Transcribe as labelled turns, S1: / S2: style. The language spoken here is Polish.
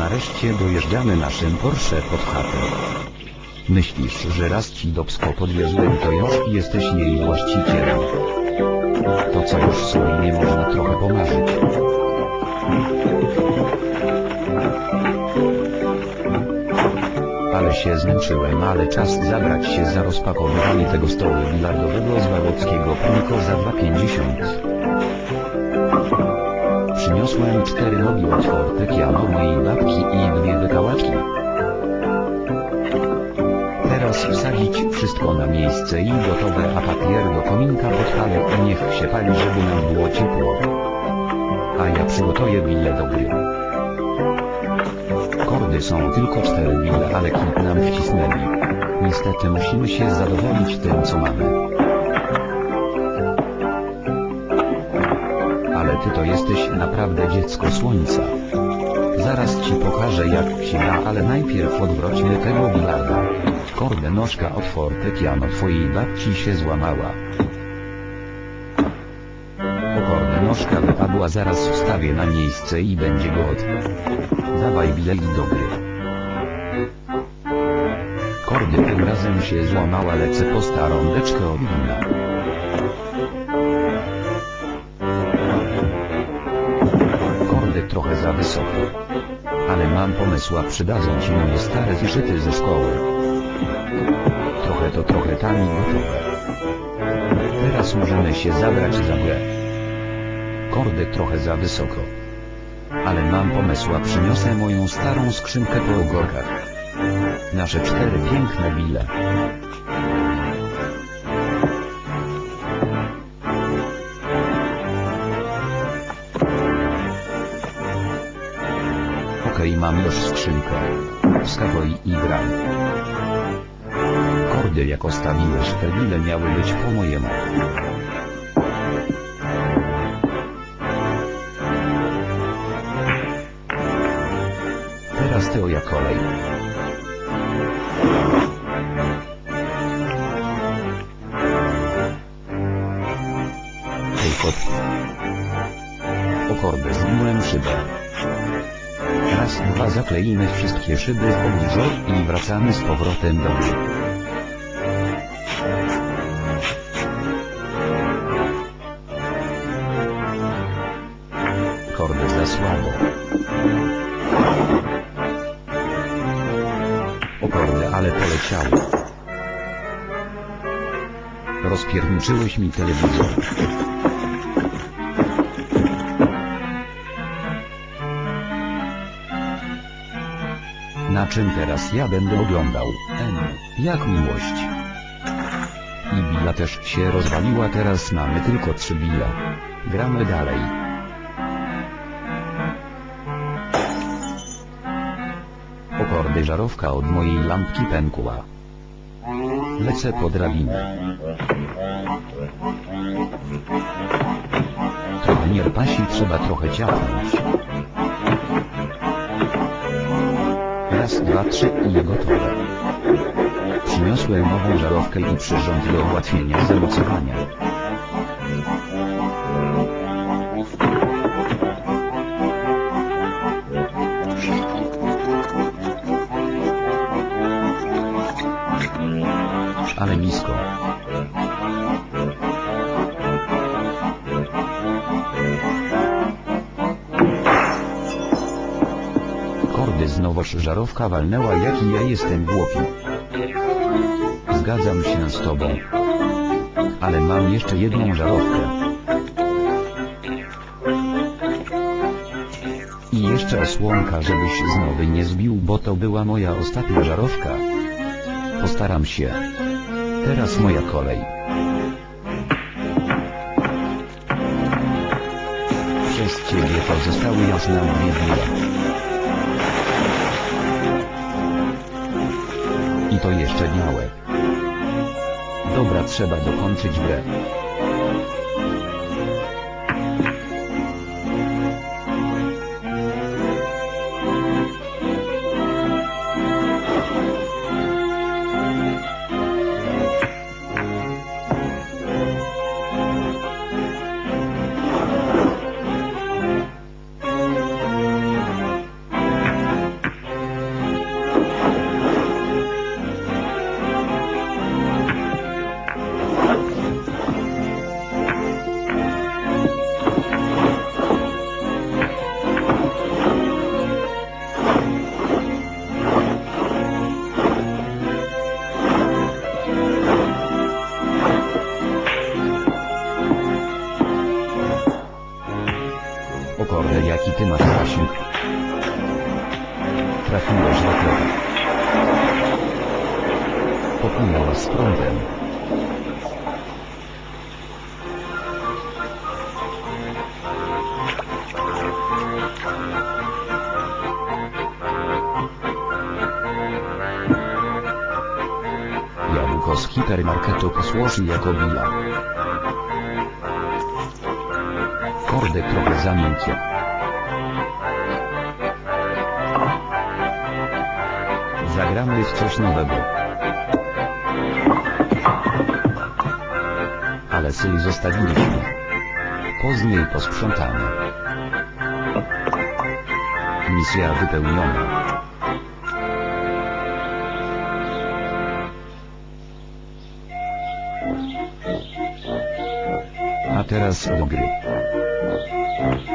S1: nareszcie dojeżdżamy naszym Porsche pod chatę. Myślisz, że raz ci dobsko podwiozłem to już jesteś jej właścicielem. To co już sobie nie można trochę pomarzyć. Ale się zmęczyłem, ale czas zabrać się za rozpakowywanie tego stołu bilardowego z Wałockiego tylko za 2,50. Przyniosłem cztery nogi od fortepianu mojej babki i dwie wykałaczki. Teraz wsadzić wszystko na miejsce i gotowe, a papier do kominka podpalę i niech się pali, żeby nam było ciepło. A ja przygotuję bille do gry. Kordy są tylko cztery bille, ale kilk nam wcisnęli. Niestety musimy się zadowolić tym, co mamy. Ty to jesteś naprawdę dziecko słońca. Zaraz ci pokażę jak się da, ale najpierw odwróćmy tego bilarda. Korde nóżka od fortepianu twojej babci się złamała. O korde nóżka wypadła, zaraz wstawię na miejsce i będzie god. Dawaj bilet do gry. Kordy tym razem się złamała, lecę po starą deczkę od wina. Za wysoko. Ale mam pomysła, przydadzą ci moje stare zeszyty ze szkoły. Trochę to trochę tani gotowe. Teraz możemy się zabrać za grę. Kordy trochę za wysoko. Ale mam pomysła, przyniosę moją starą skrzynkę po ogórkach. Nasze cztery piękne bile. Mam już skrzynkę. Wskakuj i graj. Kordy jak ostawiłeś te bile miały być po mojemu. Teraz teoria kolej. Hej kot. O kordę zbiłem szybę. Raz, dwa zakleimy wszystkie szyby w pobliżu i wracamy z powrotem do gry. Kordy za słabo. O ale poleciało. Rozpierniczyłeś mi telewizor. Na czym teraz ja będę oglądał? Em, jak miłość. I billa też się rozwaliła, teraz mamy tylko trzy billa. Gramy dalej. O kordy żarówka od mojej lampki pękła. Lecę po drabinę. Trochę nierpasi trzeba trochę ciachnąć. Raz, dwa, trzy i gotowe. Przyniosłem nową żarówkę i przyrząd do ułatwienia zamocowania. Ale nisko. Znowuż żarówka walnęła jaki ja jestem głupi. Zgadzam się z tobą. Ale mam jeszcze jedną żarówkę. I jeszcze osłonka, żebyś znowu nie zbił, bo to była moja ostatnia żarówka. Postaram się. Teraz moja kolej. Przez ciebie to zostały jasne to jeszcze białe. Dobra, trzeba dokończyć grę. Kurde jaki ty masz zasięg. Trafiłeś do krowa. Popłynęła z prądem. Jabłko z hipermarketu posłoży jako bila. Korde trochę za miękkie. Zagramy w coś nowego. Ale syli zostawiliśmy. Później posprzątamy. Misja wypełniona. A teraz do gry. Thank you.